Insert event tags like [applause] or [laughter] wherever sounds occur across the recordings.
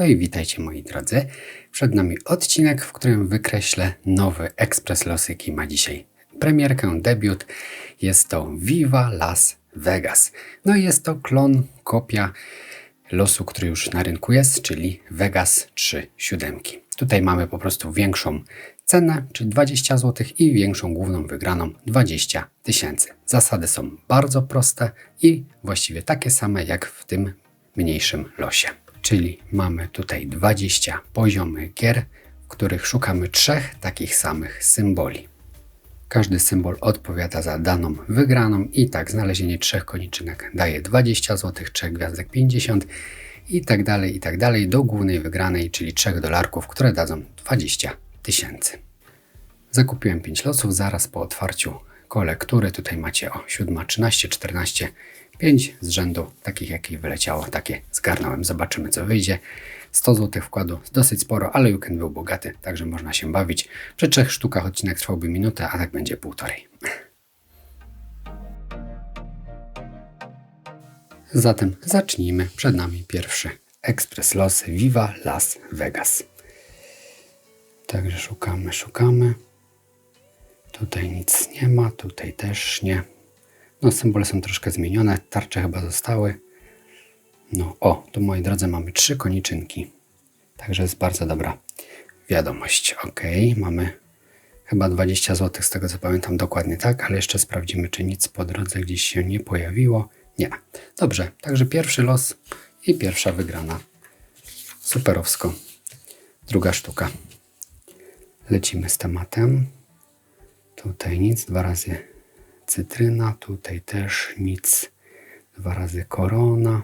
No i witajcie moi drodzy. Przed nami odcinek, w którym wykreślę nowy ekspres los, jaki ma dzisiaj premierkę, debiut. Jest to Viva Las Vegas. No i jest to klon, kopia losu, który już na rynku jest, czyli Vegas 3 siódemki. Tutaj mamy po prostu większą cenę, czyli 20 zł i większą główną wygraną 20 tysięcy. Zasady są bardzo proste i właściwie takie same jak w tym mniejszym losie. Czyli mamy tutaj 20 poziomych gier, w których szukamy trzech takich samych symboli. Każdy symbol odpowiada za daną wygraną i tak znalezienie trzech koniczynek daje 20 zł, trzech gwiazdek 50 i tak dalej, i tak dalej do głównej wygranej, czyli 3 dolarków, które dadzą 20 tysięcy. Zakupiłem 5 losów zaraz po otwarciu kolektury. Tutaj macie o 7, 13, 14, 5 z rzędu takich jakich wyleciało, takie zgarnąłem. Zobaczymy co wyjdzie. 100 zł wkładu dosyć sporo, ale weekend był bogaty, także można się bawić. Przy trzech sztukach odcinek trwałby minutę, a tak będzie półtorej. Zatem zacznijmy. Przed nami pierwszy Express Los Viva Las Vegas. Także szukamy, szukamy. Tutaj nic nie ma, tutaj też nie. No, symbole są troszkę zmienione, tarcze chyba zostały. No, o, tu moi drodzy mamy trzy koniczynki. Także jest bardzo dobra wiadomość. Ok, mamy chyba 20 zł, z tego co pamiętam dokładnie tak, ale jeszcze sprawdzimy, czy nic po drodze gdzieś się nie pojawiło. Nie. Dobrze, także pierwszy los i pierwsza wygrana. Superowsko. Druga sztuka. Lecimy z tematem. Tutaj nic, dwa razy cytryna, tutaj też nic, dwa razy korona.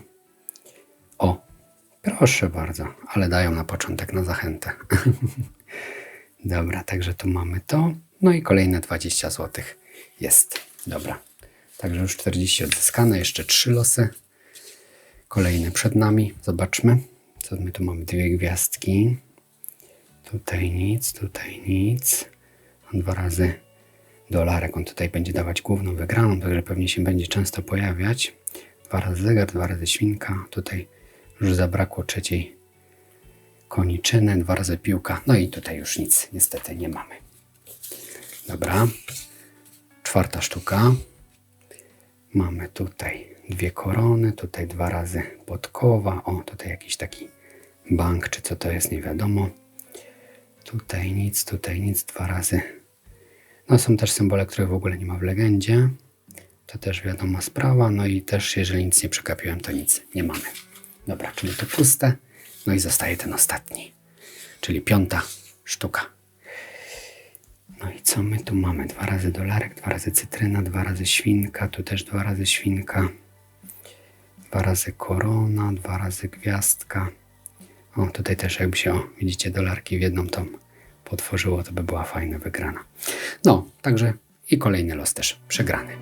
O, proszę bardzo, ale dają na początek na zachętę. [laughs] Dobra, także tu mamy to. No i kolejne 20 zł jest. Dobra, także już 40 odzyskane, jeszcze trzy losy. Kolejne przed nami, zobaczmy. Co my tu mamy? Dwie gwiazdki. Tutaj nic, tutaj nic. Dwa razy dolarek. On tutaj będzie dawać główną wygraną, także pewnie się będzie często pojawiać. Dwa razy zegar, dwa razy świnka. Tutaj już zabrakło trzeciej koniczyny, dwa razy piłka. No i tutaj już nic niestety nie mamy. Dobra. Czwarta sztuka. Mamy tutaj dwie korony, tutaj dwa razy podkowa. O, tutaj jakiś taki bank, czy co to jest, nie wiadomo. Tutaj nic, tutaj nic, dwa razy. No są też symbole, których w ogóle nie ma w legendzie. To też wiadoma sprawa. No i też, jeżeli nic nie przekapiłem, to nic nie mamy. Dobra, czyli to puste. No i zostaje ten ostatni, czyli piąta sztuka. No i co my tu mamy? Dwa razy dolarek, dwa razy cytryna, dwa razy świnka, tu też dwa razy świnka, dwa razy korona, dwa razy gwiazdka. O, tutaj też jakby się, o, widzicie, dolarki w jedną tą potworzyło, to by była fajna wygrana. No, także i kolejny los też przegrany.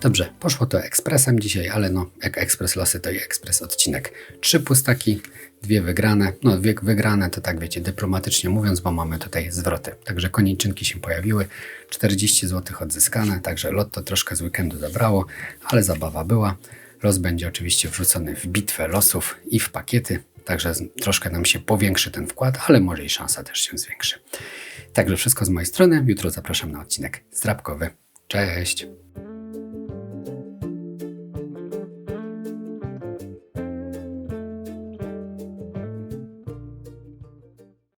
Dobrze, poszło to ekspresem dzisiaj, ale no, jak ekspres losy, to i ekspres odcinek. Trzy pustaki, dwie wygrane. No, dwie wygrane to tak wiecie, dyplomatycznie mówiąc, bo mamy tutaj zwroty. Także koniczynki się pojawiły, 40 zł odzyskane, także lotto troszkę z weekendu zabrało, ale zabawa była. Los będzie oczywiście wrzucony w bitwę losów i w pakiety, także troszkę nam się powiększy ten wkład, ale może i szansa też się zwiększy. Także wszystko z mojej strony. Jutro zapraszam na odcinek zdrabkowy. Cześć!